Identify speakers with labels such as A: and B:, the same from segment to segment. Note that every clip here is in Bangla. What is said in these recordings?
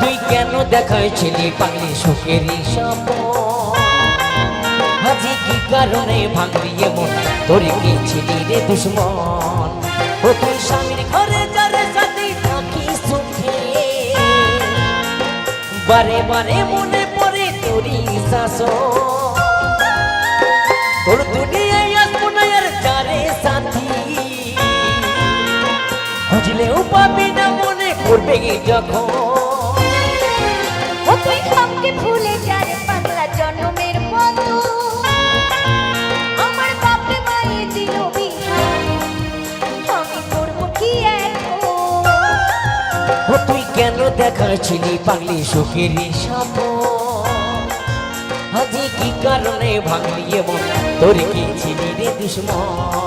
A: তুই কেন দেখাইছিলি পাগলি সুখেরই আজি কি কারণে ভাঙলি এমন তোর কি ছিলি রে দুশ্মন? ও তুই স্বামীর ঘরে যারে সাথে থাকি সুখে। বারে বারে মনে পড়ে তোরই শাসন। তোর দুনিয়ায় আসব না আর যারে সাথী। খুঁজলেও পাবি না মনে করবে যখন। কেন দেখাচ্ছিলি পাগলি সুখের সাপ? আজি কি কারণে ভাঙলি এমন? তোর কি ছিলি রে দুশ্মন?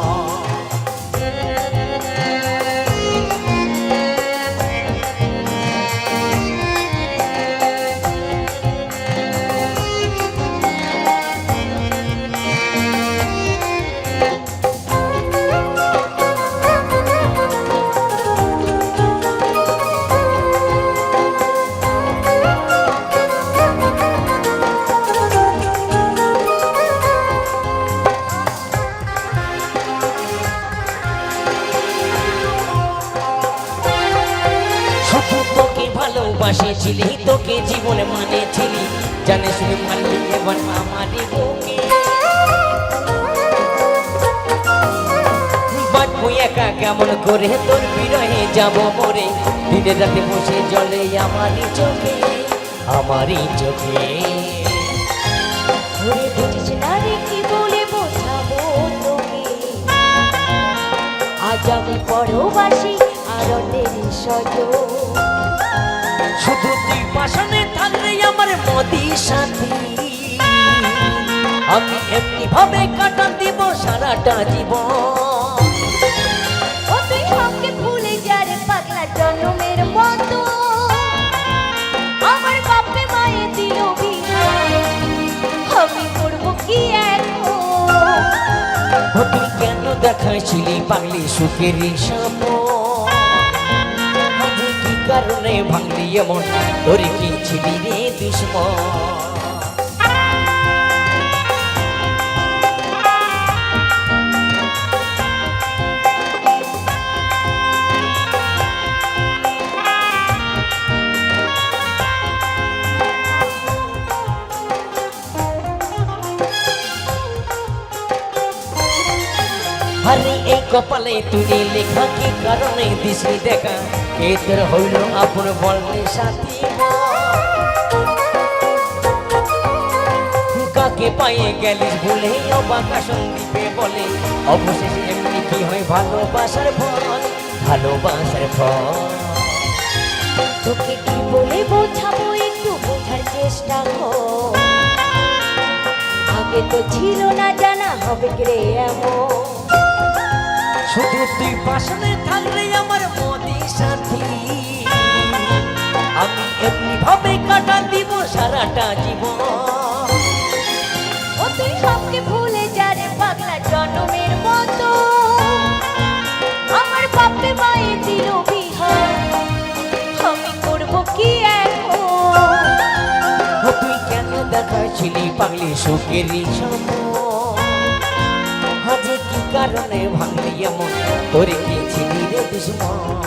A: ভালোবাসেছিলি তোকে জীবনে মানেছিলি জানে শুনে মানলি এবার আমারই বুকে। বাঁচবো একা কেমন করে তোর বিরহে যাব মরে। দিনে রাতে বসে জলে আমারই চোখে আমারই চোখে।
B: ওরে বুঝিস না রে কি বলে বোঝাবো আজ আমি পরবাসী, আর তেরি সজ
A: আমার সাথী। আমি এমনি ভাবে কাটা দিব সারাটা জীবন।
B: ও সবকে ভুলে যা পাগলা জন্মের মতো। আমার বাপে মায়ে দিল বিহার আমি করব কি এখন?
A: তুই কেন দেখাইছিলি পাগলি সুখের সাপ কারণে ভাঙলি এমন তোর কি ছিলি রে দুশ্মন আরে এই কপালে তুই লেখা কি কারণে দিছি দেখা? তোর হইল আপন বললে সাথী কাকে পায়ে গেলিস ভুলে অবাকা সন্দীপে বলে। অবশেষে এমনি কি হয় ভালোবাসার ফল? ভালোবাসার ফল।
B: তোকে কি বলে বোঝাবো একটু বোঝার চেষ্টা কর। আগে তো ছিল না জানা হবে রে এমন।
A: শুধু তুই পাশে থাকলে আমার মদি সাথী। আমি এমনি ভাবে কাটা দিব সারাটা জীবন।
B: ও তুই সবকে ভুলে যা রে পাগলা জন্মের মতো। আমার বাপে মায়ে দিল বিহার। আমি করব কি এখন?
A: ও তুই কেন দেখাচ্ছিলি পাগলি সুখের আজে কি কারণে ভাঙলি এমন তোর কি ছিলি রে দুশ্মন?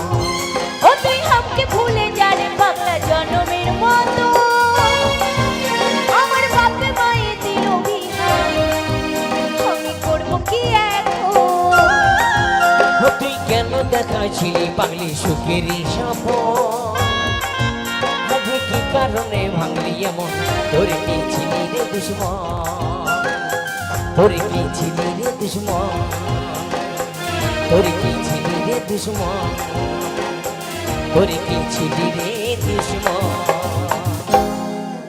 A: কেন দেখাচ্ছিলি পাগলি সুখের সাপ। তবে কি কারণে ভাঙলি এমন? তোর কি ছিলি রে দুশ্মন? তোর কি ছিলি রে দুশ্মন? তোর কি ছিলি রে দুশ্মন? রে দুশ্মন?